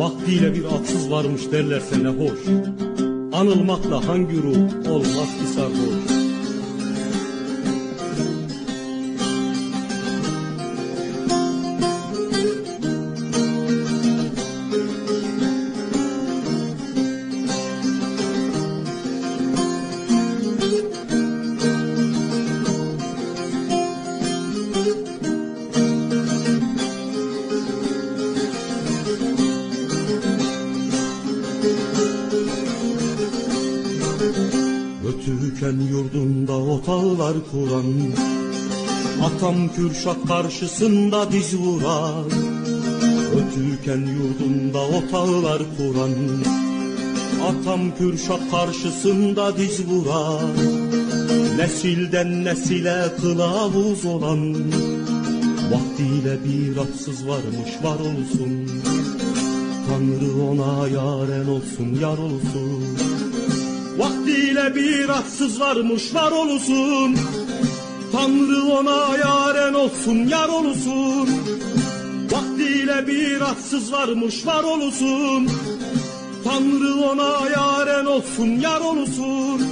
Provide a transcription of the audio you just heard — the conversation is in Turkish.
Vaktiyle bir atsız varmış derlerse ne hoş. Anılmakla hangi ruh olmaz ki sarhoş. Ötürken yurdunda otağlar kuran Atam Kürşat karşısında diz vuran Ötürken yurdunda otağlar kuran Atam Kürşat karşısında diz vuran Nesilden nesile kılavuz olan Vaktiyle bir atsız varmış var olsun. Tanrı ona yaren olsun yar olsun Bir atsız varmış var olsun Tanrı ona yaren olsun yar olsun Vaktiyle bir atsız varmış var olsun Tanrı ona yaren olsun yar olsun